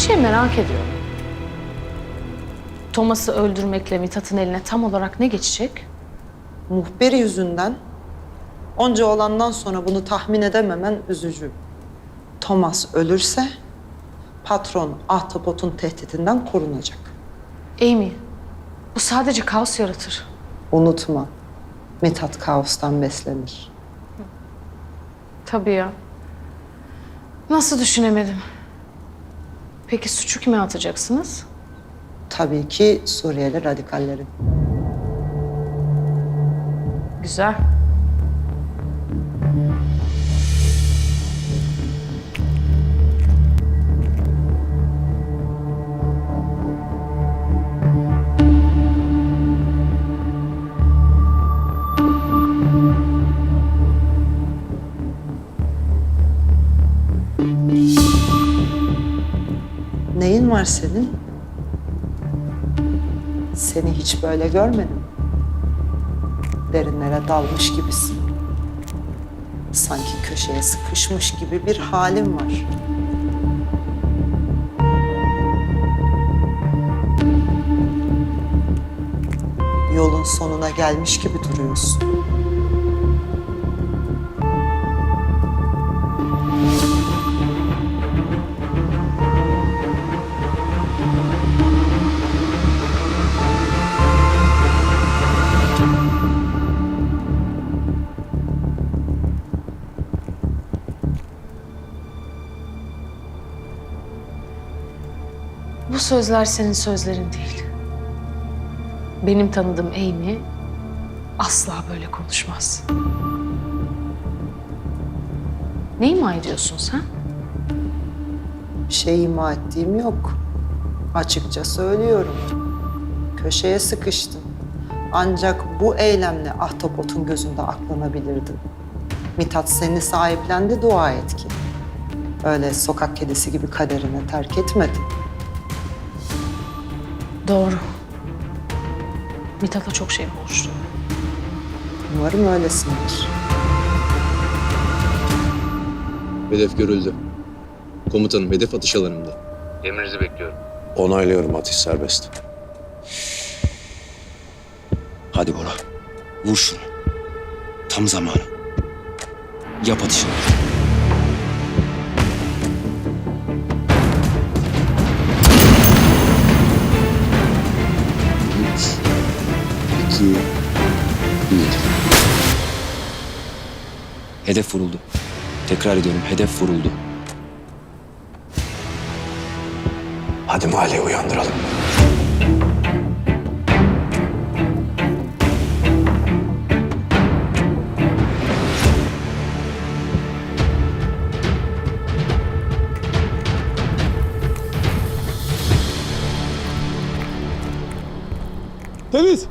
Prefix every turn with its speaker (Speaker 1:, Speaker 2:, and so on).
Speaker 1: şey merak ediyorum. Thomas'ı öldürmekle Mithat'ın eline tam olarak ne geçecek?
Speaker 2: Muhbir yüzünden onca olandan sonra bunu tahmin edememen üzücü. Thomas ölürse patron Ahtapot'un tehditinden korunacak.
Speaker 1: Amy, bu sadece kaos yaratır.
Speaker 2: Unutma, Mithat kaostan beslenir.
Speaker 1: Tabii ya. Nasıl düşünemedim? Peki suçu kime atacaksınız?
Speaker 2: Tabii ki Suriyeli radikallerin.
Speaker 1: Güzel.
Speaker 2: Neyin var senin? Seni hiç böyle görmedim. Derinlere dalmış gibisin. Sanki köşeye sıkışmış gibi bir halin var. Yolun sonuna gelmiş gibi duruyorsun.
Speaker 1: Bu sözler senin sözlerin değil. Benim tanıdığım Amy asla böyle konuşmaz. Ne ima ediyorsun sen?
Speaker 2: Bir şey ima ettiğim yok. Açıkça söylüyorum. Köşeye sıkıştın. Ancak bu eylemle ahtapotun gözünde aklanabilirdin. Mithat seni sahiplendi, dua et ki. Öyle sokak kedisi gibi kaderine terk etmedin.
Speaker 1: Doğru. Mithat'a çok şey borçlu.
Speaker 2: Umarım öylesindir.
Speaker 3: Hedef görüldü. Komutanım hedef atış alanımda. Emrinizi bekliyorum.
Speaker 4: Onaylıyorum atış serbest.
Speaker 5: Hadi Bora. Vur şunu. Tam zamanı. Yap atışını.
Speaker 3: İki, bir.
Speaker 5: Hedef vuruldu. Tekrar ediyorum hedef vuruldu.
Speaker 4: Hadi mahalleyi uyandıralım.
Speaker 6: Temiz.